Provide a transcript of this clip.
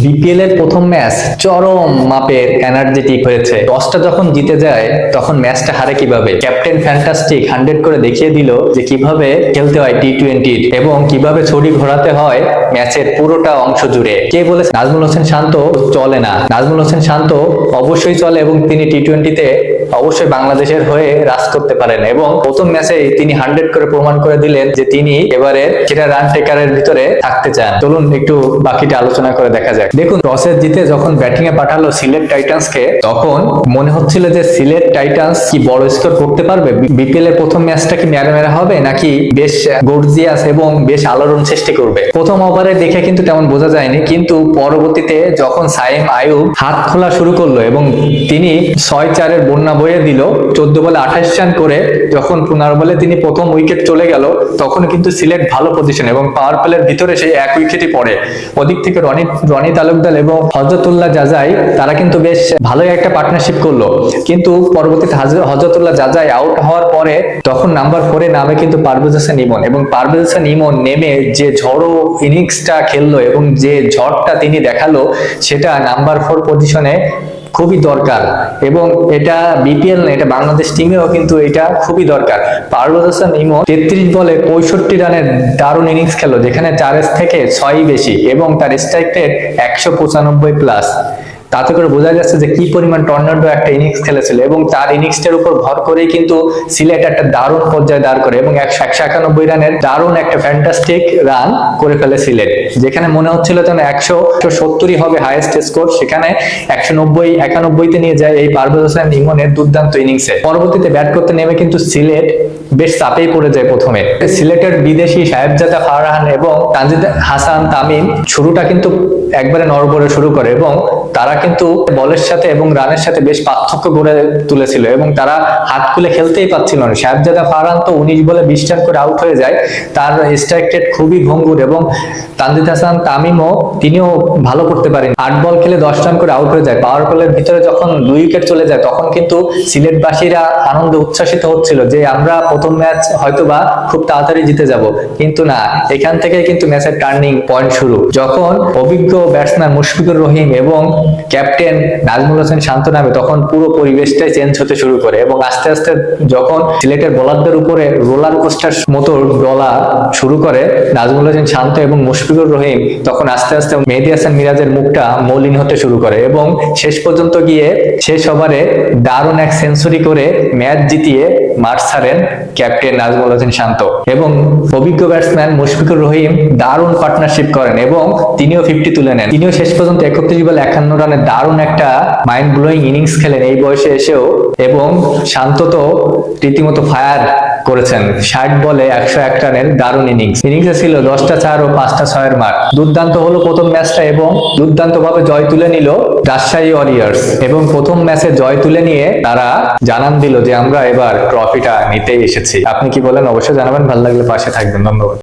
BPL এর প্রথম match চরম মাপের এনার্জেটিক হয়েছে। টসটা যখন জিতে যায়, তখন ম্যাচটা হারে কীভাবে? ক্যাপ্টেন ফ্যান্টাস্টিক হান্ড্রেড করে দেখিয়ে দিল যে কীভাবে খেলতে হয় টি টোয়েন্টি এবং কীভাবে ছড়ি ঘোরাতে হয় ম্যাচের পুরোটা অংশ জুড়ে। কে বলেছে? নাজমুল হোসেন শান্ত চলে না। নাজমুল হোসেন শান্ত অবশ্যই চলে এবং তিনি টি টোয়েন্টিতে অবশ্যই বাংলাদেশের হয়ে রাজ করতে পারেন এবং প্রথম ম্যাচে তিনি হান্ড্রেড করে প্রমাণ করে দিলেন যে তিনি এবারে সেটা রান টেকারের ভিতরে থাকতে চান। চলুন একটু বাকিটা আলোচনা করে দেখা যাক। দেখুন, টসে জিতে যখন ব্যাটিং এ পাঠালো সিলেট টাইটান্স কে তখন মনে হচ্ছিল যে সিলেট টাইটান্স কি বড় স্কোর করতে পারবে? বিপিএল এর প্রথম ম্যাচটা কি মেরা মেরা হবে, নাকি বেশ গর্জিয়াস এবং বেশ আলোড়ন সৃষ্টি করবে? প্রথম ওভারে দেখে কিন্তু তেমন বোঝা যায়নি, কিন্তু পরবর্তীতে যখন সাইম আয়ুব হাত খোলা শুরু করল এবং তিনি ছয় চারের বন্যা বয়ে দিল। চোদ্দ বলে আঠাশ রান করে যখন পনেরো বলে তিনি প্রথম উইকেট চলে গেল, তখন কিন্তু সিলেট ভালো পজিশন এবং পাওয়ার প্লের ভিতরে সেই এক উইকেটই পড়ে। ওদিক থেকে রনি রনি তালুকদার এবং হজরতুল্লাহ জাজাই, তারা কিন্তু বেশ ভালোই একটা পার্টনারশিপ করল। কিন্তু পরবর্তীতে হাজ- হজরতুল্লাহ জাজাই আউট হওয়ার পরে তখন নাম্বার ফোরে নামে কিন্তু পারভেজ হাসান ইমন এবং পারভেজ হাসান ইমন নেমে যে ঝড়ো ইনিংসটা খেললো এবং যে ঝড়টা তিনি দেখাল, সেটা নাম্বার ফোর পজিশনে খুবই দরকার এবং এটা বিপিএল না, এটা বাংলাদেশ টিমেও কিন্তু এটা খুবই দরকার। পারভেজ হাসান ইমো তেত্রিশ বলে পঁয়ষট্টি রানের দারুণ ইনিংস খেলো, যেখানে চার থেকে ছয় বেশি এবং তার স্ট্রাইক রেট একশো পঁচানব্বই প্লাস তাতে করে বোঝা যাচ্ছে যে কি পরিমাণ টর্নাডো একটা ইনিংস খেলেছিল এবং তার ইনিংসটার উপর ভর করেই কিন্তু সিলেট একটা দারুণ পর্যায়ে দাঁড় করে এবং একশো একশো একানব্বই রানের দারুণ একটা ফ্যান্টাস্টিক রান করে ফেলে সিলেট, যেখানে মনে হচ্ছিল যেন একশো সত্তরই হবে হাইয়েস্ট স্কোর সেখানে একশো নব্বই একানব্বইতে নিয়ে যায় এই পারভেজ হোসেন ইমনের দুর্দান্ত ইনিংসে পরবর্তীতে ব্যাট করতে নেমে কিন্তু সিলেট বেশ চাপেই পড়ে যায় প্রথমে। সিলেটের বিদেশি সাহেবজাদা ফারহান এবং তানজিদ হাসান তামিম শুরুটা কিন্তু একবারে নড়বড়ে শুরু করে এবং তারা কিন্তু বলের সাথে এবং রানের সাথে বেশ পার্থক্য গড়ে তুলেছিল এবং তারা হাত খুলে খেলতেই পাচ্ছিল না। সাহেবজাদা ফারহান তো উনিশ বলে বিশ রান করে আউট হয়ে যায়। তার স্ট্রাইক রেট খুবই ভঙ্গুর এবং তানজিদ হাসান, তামিমও তিনিও ভালো করতে পারেন আট বল খেলে দশ রান করে আউট হয়ে যায়। পাওয়ার প্লের ভিতরে যখন দুই উইকেট চলে যায়, তখন কিন্তু সিলেটবাসীরা আনন্দে উচ্ছ্বাসিত হচ্ছিল যে আমরা প্রথম ম্যাচ হয়তোবা খুব তাড়াতাড়ি জিতে যাব। কিন্তু না, এখান থেকে কিন্তু ম্যাচের টার্নিং পয়েন্ট শুরু। যখন অভিজ্ঞ ব্যাটসম্যান মুশফিকুর রহিম এবং ক্যাপ্টেন নাজমুল হোসেন শান্ত নামে তখন পুরো পরিবেশটাই চেঞ্জ হতে শুরু করে এবং আস্তে আস্তে যখন সিলেটের বোলারদের উপরে রোলার কোস্টার মতো ডলা শুরু করে নাজমুল হোসেন শান্ত এবং মুশফিকুর রহিম, তখন আস্তে আস্তে মেহেদি হাসান মিরাজের মুখটা মলিন হতে শুরু করে এবং শেষ পর্যন্ত গিয়ে শেষ ওভারে দারুণ এক সেঞ্চুরি করে ম্যাচ জিতিয়ে মাঠ ছাড়েন ক্যাপ্টেন নাজমুল হোসেন শান্ত এবং অভিজ্ঞ ব্যাটসম্যান মুশফিকুর রহিম দারুণ পার্টনারশিপ করেন এবং তিনিও ফিফটি তুলে নেন। তিনিও শেষ পর্যন্ত একত্রিশ বলে একান্ন রানে দারুণ একটা মাইন্ড ব্লোয়িং ইনিংস খেলেন এই বয়সে এসেও এবং শান্ত তো রীতিমতো ফায়ার করেছেন। ষাট বলে একশো এক রানের দারুণ ইনিংস ইনিংসে ছিল দশটা চার ও পাঁচটা ছয়ের মার দুর্দান্ত হলো প্রথম ম্যাচটা এবং দুর্দান্ত ভাবে জয় তুলে নিল রাজশাহী ওয়ারিয়ার্স এবং প্রথম ম্যাচে জয় তুলে নিয়ে তারা জানান দিল যে, আমরা এবার ট্রফিটা নিতেই এসেছি। আপনি কি বলেন? অবশ্যই জানাবেন। ভালো লাগলে পাশে থাকবেন। ধন্যবাদ।